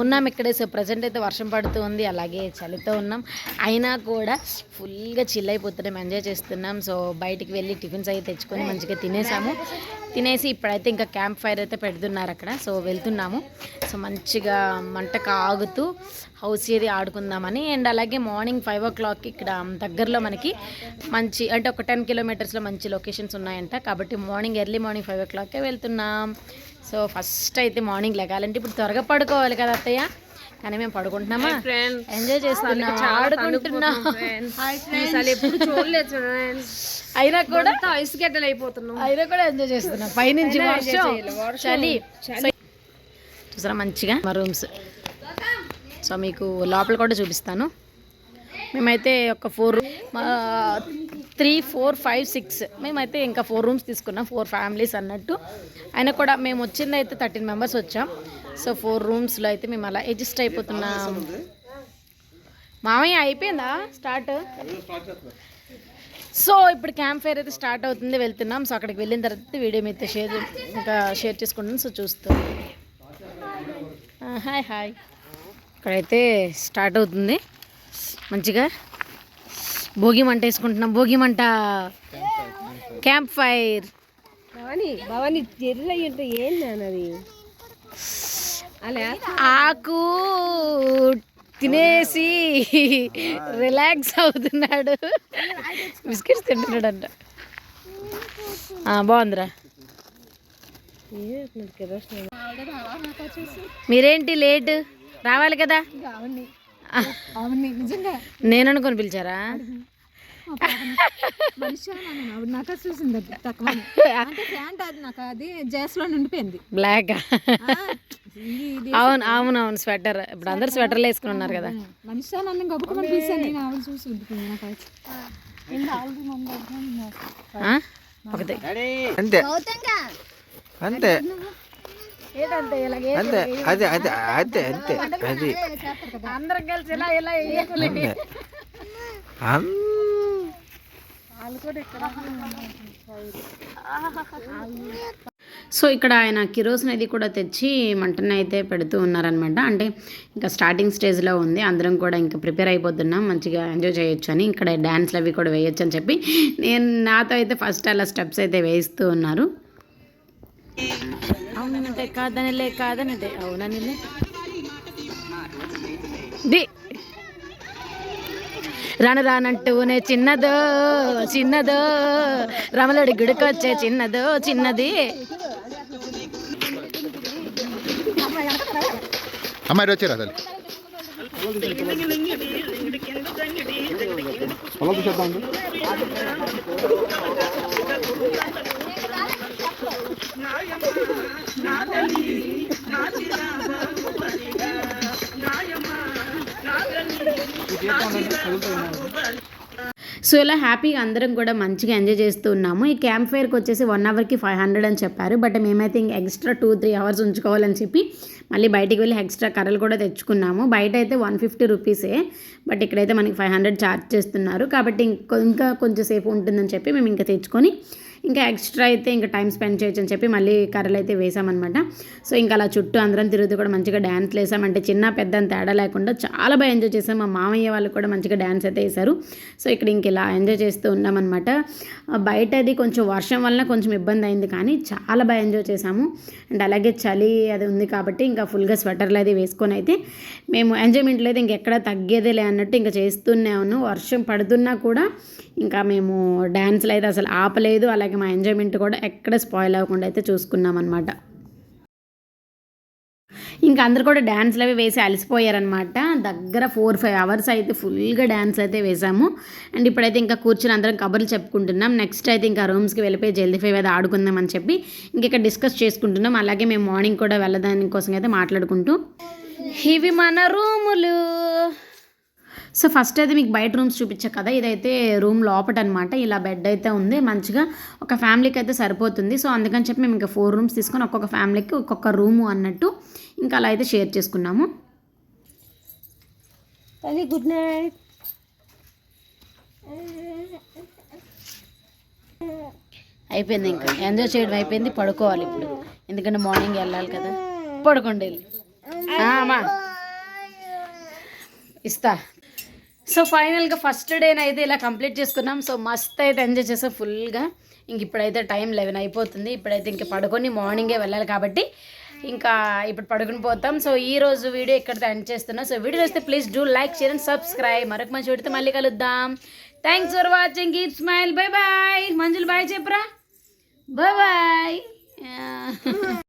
ఉన్నాం ఇక్కడ so present అయితే వర్షం పడుతూ ఉంది అలాగే చలితో ఉన్నాం. అయినా కూడా ఫుల్గా చిల్ అయిపోతున్నాం ఎంజాయ్ చేస్తున్నాం. సో బయటికి వెళ్ళి టిఫిన్స్ అయితే తెచ్చుకొని మంచిగా తినేసాము. తినేసి ఇప్పుడైతే ఇంకా క్యాంప్ ఫైర్ అయితే పెడుతున్నారు అక్కడ సో వెళ్తున్నాము. సో మంచిగా మంట కాగుతూ హౌస్ ఏది ఆడుకుందామని అండ్ అలాగే మార్నింగ్ ఫైవ్ ఓ క్లాక్కి ఇక్కడ దగ్గరలో మనకి మంచి అంటే ఒక టెన్ కిలోమీటర్స్లో మంచి లొకేషన్స్ ఉన్నాయంట. కాబట్టి మార్నింగ్ ఎర్లీ మార్నింగ్ ఫైవ్ ఓ క్లాక్కే వెళ్తున్నాం. సో ఫస్ట్ అయితే మార్నింగ్ లెగాలంటే ఇప్పుడు త్వరగా పడుకోవాలి కదా అత్తయ్య. కానీ మేము పడుకుంటున్నామా? ఎంజాయ్ చేస్తున్నాం ఆడుకుంటున్నాం అయినా కూడా ఐస్ గడ్డలు అయిపోతున్నాం అయినా కూడా ఎంజాయ్ చేస్తున్నాం పైనుంచి వర్షం. చలి. చూసారా మంచిగా? మా రూమ్స్ సో మీకు లోపల కూడా చూపిస్తాను. మేమైతే ఒక four three four five six. మేమైతే ఇంకా ఫోర్ రూమ్స్ తీసుకున్నాం ఫోర్ ఫ్యామిలీస్ అన్నట్టు. అయినా కూడా మేము వచ్చింది అయితే థర్టీన్ మెంబర్స్ వచ్చాం. సో ఫోర్ రూమ్స్లో అయితే మేము అలా అడ్జస్ట్ అయిపోతున్నాం. మామయ్య అయిపోయిందా స్టార్ట్? సో ఇప్పుడు క్యాంప్ ఫైర్ అయితే స్టార్ట్ అవుతుంది వెళ్తున్నాం. సో అక్కడికి వెళ్ళిన తర్వాత వీడియో మీతో షేర్ ఇంకా షేర్ చేసుకుంటాను సో చూస్తాం. Hi hi. ఇక్కడైతే స్టార్ట్ అవుతుంది. మంచిగా భోగి మంట వేసుకుంటున్నాం. భోగి మంట. క్యాంప్ ఫైర్ భవాని భవాని ఆకు తినేసి రిలాక్స్ అవుతున్నాడు. బిస్కెట్స్ తింటున్నాడు అంట బాగుందిరా. మీరేంటి లేట్? రావాలి కదా? నేను అనుకొని పిలిచారా? నాకు చూసింది అది తక్కువ అంటే ప్యాంట్ అది నాకు అది జేస్లో నిండిపోయింది. బ్లాక్. అవును అవును అవును స్వెటర్. ఇప్పుడు అందరు స్వెటర్లు వేసుకుని ఉన్నారు కదా. మనిషి నన్ను గబుకమని పిలిచాను నేను ఆవిడ చూసి ఉండిపోయింది నాకు ఆ? ఒకటి. అంతే. అంతే. అంతే అదే అదే అదే అంతే అది. అందరం కలిసి ఇలా ఇలా వేయాలి. అంతే. అమ్. సో ఇక్కడ ఆయన కిరోసిన్ అది కూడా తెచ్చి మంటను అయితే పెడుతూ ఉన్నారనమాట అంటే ఇంకా స్టార్టింగ్ స్టేజ్లో ఉంది. అందరం కూడా ఇంకా ప్రిపేర్ అయిపోతున్నాం. మంచిగా ఎంజాయ్ చేయొచ్చు అని ఇక్కడ డ్యాన్స్లు అవి కూడా వేయొచ్చు అని చెప్పి నేను నాతో అయితే ఫస్ట్ అలా స్టెప్స్ అయితే వేస్తూ ఉన్నారు. అవునంటే కాదనిలే కాదనిలే అవుననిలే ది. రాను రానంటూనే చిన్నదో చిన్నదో. రమలడి గుడికొచ్చే చిన్నదో చిన్నది. అమ్మాయి వచ్చారు అసలు సో ఇలా హ్యాపీగా అందరం కూడా మంచిగా ఎంజాయ్ చేస్తూ ఉన్నాము. ఈ క్యాంప్ ఫైర్కి వచ్చేసి వన్ అవర్కి ఫైవ్ హండ్రెడ్ అని చెప్పారు. బట్ మేమైతే ఇంక ఎక్స్ట్రా టూ త్రీ అవర్స్ ఉంచుకోవాలని చెప్పి మళ్ళీ బయటికి వెళ్ళి ఎక్స్ట్రా కర్రలు కూడా తెచ్చుకున్నాము. బయట అయితే వన్ ఫిఫ్టీ రూపీసే. బట్ ఇక్కడైతే మనకి ఫైవ్ హండ్రెడ్ ఛార్జ్ చేస్తున్నారు. కాబట్టి ఇంకా ఇంకా కొంచెం సేపు ఉంటుందని చెప్పి మేము ఇంకా తెచ్చుకొని ఇంకా ఎక్స్ట్రా అయితే ఇంకా టైం స్పెండ్ చేయొచ్చు అని చెప్పి మళ్ళీ కర్రలు అయితే వేసామన్నమాట. సో ఇంకా అలా చుట్టూ అందరం తిరుగుతూ కూడా మంచిగా డ్యాన్స్లు వేసామంటే చిన్న పెద్ద అని తేడా లేకుండా చాలా బాగా ఎంజాయ్ చేసాం. మా మామయ్య వాళ్ళు కూడా మంచిగా డ్యాన్స్ అయితే వేశారు. సో ఇక్కడ ఇంక ఇలా ఎంజాయ్ చేస్తూ ఉన్నామన్నమాట. బయట అది కొంచెం వర్షం వలన కొంచెం ఇబ్బంది అయింది కానీ చాలా బాగా ఎంజాయ్ చేసాము. అండ్ అలాగే చలి అది ఉంది కాబట్టి ఇంకా ఫుల్గా స్వెటర్లు అది వేసుకొని అయితే మేము ఎంజాయ్మెంట్లో అయితే ఇంకెక్కడ తగ్గేదేలే అన్నట్టు ఇంకా చేస్తూనే ఉన్నాం వర్షం పడుతున్నా కూడా ఇంకా మేము డ్యాన్స్లు అయితే అసలు ఆపలేదు. అలాగే మా ఎంజాయ్మెంట్ కూడా ఎక్కడ స్పాయిల్ అవ్వకుండా అయితే చూసుకున్నాం అనమాట ఇంకా అందరు కూడా డ్యాన్స్లు అవి వేసి అలసిపోయారనమాట దగ్గర ఫోర్ ఫైవ్ అవర్స్ అయితే ఫుల్గా డ్యాన్స్ అయితే వేసాము. అండ్ ఇప్పుడైతే ఇంకా కూర్చుని అందరం కబుర్లు చెప్పుకుంటున్నాం. నెక్స్ట్ అయితే ఇంకా రూమ్స్కి వెళ్ళిపోయి జల్దీ ఫైవ్ అయితే ఆడుకుందాం అని చెప్పి ఇంకా డిస్కస్ చేసుకుంటున్నాం. అలాగే మేము మార్నింగ్ కూడా వెళ్ళదాని కోసం అయితే మాట్లాడుకుంటూ. ఇవి మన రూములు. సో ఫస్ట్ అయితే మీకు బయట రూమ్స్ చూపించా కదా ఇదైతే రూమ్ లోపట అనమాట ఇలా బెడ్ అయితే ఉంది. మంచిగా ఒక ఫ్యామిలీకి అయితే సరిపోతుంది. సో అందుకని చెప్పి మేము ఇంకా ఫోర్ రూమ్స్ తీసుకొని ఒక్కొక్క ఫ్యామిలీకి ఒక్కొక్క రూము అన్నట్టు ఇంకా అలా అయితే షేర్ చేసుకున్నాము. గుడ్ నైట్ అయిపోయింది ఇంకా. ఎంజాయ్ చేయడం అయిపోయింది. పడుకోవాలి ఇప్పుడు. ఎందుకంటే మార్నింగ్ వెళ్ళాలి కదా. పడుకోండి అమ్మా. ఇస్తా. సో ఫైనల్గా ఫస్ట్ డేనైతే అయితే ఇలా కంప్లీట్ చేసుకున్నాం. సో మస్త్ అయితే ఎంజాయ్ చేసాం ఫుల్గా. ఇంక ఇప్పుడైతే టైం లెవెన్ అయిపోతుంది. ఇప్పుడైతే ఇంక పడుకొని మార్నింగే వెళ్ళాలి కాబట్టి ఇంకా ఇప్పుడు పడుకుని పోతాం. సో ఈ రోజు వీడియో ఇక్కడితో ఎండ్ చేస్తున్నా. సో వీడియో వస్తే please do like share and subscribe మరొక మంచి వీడియోతో మళ్ళీ కలుద్దాం. Thanks for watching keep smile bye bye మంజులు bye చెప్పరా? బాయ్